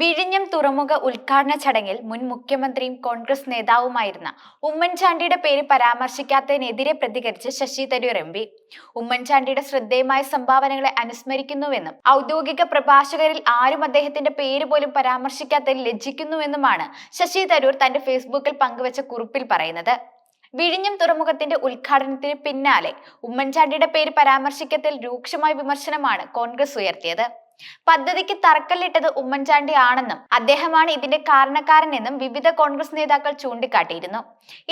വിഴിഞ്ഞം തുറമുഖ ഉദ്ഘാടന ചടങ്ങിൽ മുൻ മുഖ്യമന്ത്രിയും കോൺഗ്രസ് നേതാവുമായിരുന്ന ഉമ്മൻചാണ്ടിയുടെ പേര് പരാമർശിക്കാത്തതിനെതിരെ പ്രതികരിച്ച് ശശി തരൂർ എം പി. ഉമ്മൻചാണ്ടിയുടെ ശ്രദ്ധേയമായ സംഭാവനകളെ അനുസ്മരിക്കുന്നുവെന്നും ഔദ്യോഗിക പ്രഭാഷകരിൽ ആരും അദ്ദേഹത്തിന്റെ പേര് പോലും പരാമർശിക്കാത്തതിൽ ലജ്ജിക്കുന്നുവെന്നുമാണ് ശശി തരൂർ തന്റെ ഫേസ്ബുക്കിൽ പങ്കുവച്ച കുറിപ്പിൽ പറയുന്നത്. വിഴിഞ്ഞം തുറമുഖത്തിന്റെ ഉദ്ഘാടനത്തിന് പിന്നാലെ ഉമ്മൻചാണ്ടിയുടെ പേര് പരാമർശിക്കത്തിൽ രൂക്ഷമായ വിമർശനമാണ് കോൺഗ്രസ് ഉയർത്തിയത്. പദ്ധതിക്ക് തറക്കല്ലിട്ടത് ഉമ്മൻചാണ്ടി ആണെന്നും അദ്ദേഹമാണ് ഇതിന്റെ കാരണക്കാരനെന്നും വിവിധ കോൺഗ്രസ് നേതാക്കൾ ചൂണ്ടിക്കാട്ടിയിരുന്നു.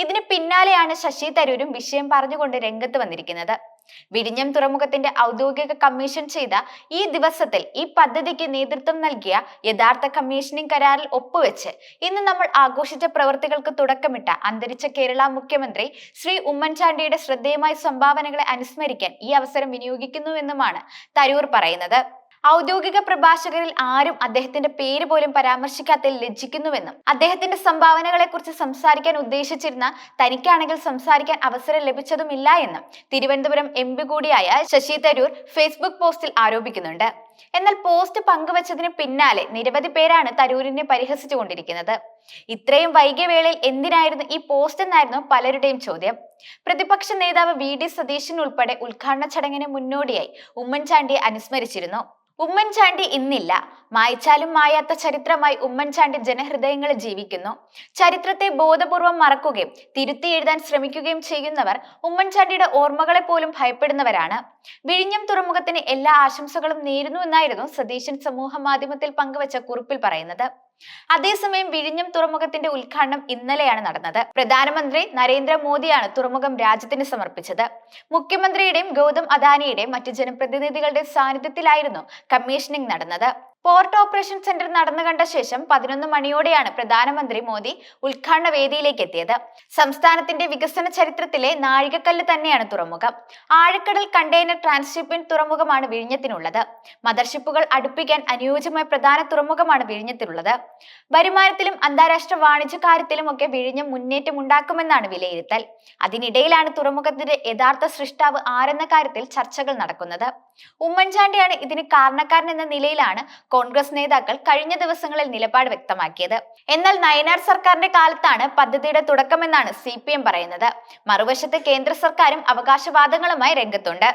ഇതിന് പിന്നാലെയാണ് ശശി തരൂരും വിഷയം പറഞ്ഞുകൊണ്ട് രംഗത്ത് വന്നിരിക്കുന്നത്. വിഴിഞ്ഞം തുറമുഖത്തിന്റെ ഔദ്യോഗിക കമ്മീഷൻ ചെയ്ത ഈ ദിവസത്തിൽ ഈ പദ്ധതിക്ക് നേതൃത്വം നൽകിയ യഥാർത്ഥ കമ്മീഷനിങ് കരാറിൽ ഒപ്പുവെച്ച് ഇന്ന് നമ്മൾ ആഘോഷിച്ച പ്രവൃത്തികൾക്ക് തുടക്കമിട്ട അന്തരിച്ച കേരള മുഖ്യമന്ത്രി ശ്രീ ഉമ്മൻചാണ്ടിയുടെ ശ്രദ്ധേയമായ സംഭാവനകളെ അനുസ്മരിക്കാൻ ഈ അവസരം വിനിയോഗിക്കുന്നുവെന്നുമാണ് തരൂർ പറയുന്നത്. ഔദ്യോഗിക പ്രഭാഷകരിൽ ആരും അദ്ദേഹത്തിന്റെ പേര് പോലും പരാമർശിക്കാത്തതിൽ ലജ്ജിക്കുന്നുവെന്നും അദ്ദേഹത്തിന്റെ സംഭാവനകളെ കുറിച്ച് സംസാരിക്കാൻ ഉദ്ദേശിച്ചിരുന്ന തനിക്കാണെങ്കിൽ സംസാരിക്കാൻ അവസരം ലഭിച്ചതുമില്ല എന്നും തിരുവനന്തപുരം എം കൂടിയായ ശശി തരൂർ ഫേസ്ബുക്ക് പോസ്റ്റിൽ ആരോപിക്കുന്നുണ്ട്. എന്നാൽ പോസ്റ്റ് പങ്കുവച്ചതിന് പിന്നാലെ നിരവധി പേരാണ് തരൂരിനെ പരിഹസിച്ചുകൊണ്ടിരിക്കുന്നത്. ഇത്രയും വൈകിയ വേളയിൽ എന്തിനായിരുന്നു ഈ പോസ്റ്റ് എന്നായിരുന്നു പലരുടെയും ചോദ്യം. പ്രതിപക്ഷ നേതാവ് വി. ഡി. സതീശൻ ഉൾപ്പെടെ ഉദ്ഘാടന ചടങ്ങിന് മുന്നോടിയായി ഉമ്മൻചാണ്ടിയെ അനുസ്മരിച്ചിരുന്നു. ഉമ്മൻചാണ്ടി ഇന്നില്ല. മായ്ച്ചാലും മായാത്ത ചരിത്രമായി ഉമ്മൻചാണ്ടി ജനഹൃദയങ്ങളിൽ ജീവിക്കുന്നു. ചരിത്രത്തെ ബോധപൂർവം മറക്കുകയും തിരുത്തി എഴുതാൻ ശ്രമിക്കുകയും ചെയ്യുന്നവർ ഉമ്മൻചാണ്ടിയുടെ ഓർമ്മകളെ പോലും ഭയപ്പെടുന്നവരാണ്. വിഴിഞ്ഞം തുറമുഖത്തിന് എല്ലാ ആശംസകളും നേരുന്നു എന്നായിരുന്നു സതീശൻ സമൂഹ മാധ്യമത്തിൽ പങ്കുവച്ച കുറിപ്പിൽ പറയുന്നത്. അതേസമയം വിഴിഞ്ഞം തുറമുഖത്തിന്റെ ഉദ്ഘാടനം ഇന്നലെയാണ് നടന്നത്. പ്രധാനമന്ത്രി നരേന്ദ്രമോദിയാണ് തുറമുഖം രാജ്യത്തിന് സമർപ്പിച്ചത്. മുഖ്യമന്ത്രിയുടെയും ഗൗതം അദാനിയുടെയും മറ്റു ജനപ്രതിനിധികളുടെ സാന്നിധ്യത്തിലായിരുന്നു കമ്മീഷനിംഗ് നടന്നത്. പോർട്ട് ഓപ്പറേഷൻ സെന്റർ നടന്നു കണ്ട ശേഷം പതിനൊന്ന് മണിയോടെയാണ് പ്രധാനമന്ത്രി മോദി ഉദ്ഘാടന വേദിയിലേക്ക് എത്തിയത്. സംസ്ഥാനത്തിന്റെ വികസന ചരിത്രത്തിലെ നാഴികക്കല്ല് തന്നെയാണ് തുറമുഖം. ആഴക്കടൽ കണ്ടെയ്നർ ട്രാൻസ്ഷിപ്പിംഗ് തുറമുഖമാണ് വിഴിഞ്ഞത്തിനുള്ളത്. മദർഷിപ്പുകൾ അടുപ്പിക്കാൻ അനുയോജ്യമായ പ്രധാന തുറമുഖമാണ് വിഴിഞ്ഞത്തിനുള്ളത്. വരുമാനത്തിലും അന്താരാഷ്ട്ര വാണിജ്യ കാര്യത്തിലും ഒക്കെ വിഴിഞ്ഞം മുന്നേറ്റം ഉണ്ടാക്കുമെന്നാണ് വിലയിരുത്തൽ. അതിനിടയിലാണ് തുറമുഖത്തിന്റെ യഥാർത്ഥ സൃഷ്ടാവ് ആരെന്ന കാര്യത്തിൽ ചർച്ചകൾ നടക്കുന്നത്. ഉമ്മൻചാണ്ടിയാണ് ഇതിന് കാരണക്കാരൻ എന്ന നിലയിലാണ് കോൺഗ്രസ് നേതാക്കൾ കഴിഞ്ഞ ദിവസങ്ങളിൽ നിലപാട് വ്യക്തമാക്കിയത്. എന്നാൽ നയനാർ സർക്കാരിന്റെ കാലത്താണ് പദ്ധതിയുടെ തുടക്കമെന്നാണ് സി പറയുന്നത്. മറുവശത്ത് കേന്ദ്ര സർക്കാരും അവകാശവാദങ്ങളുമായി രംഗത്തുണ്ട്.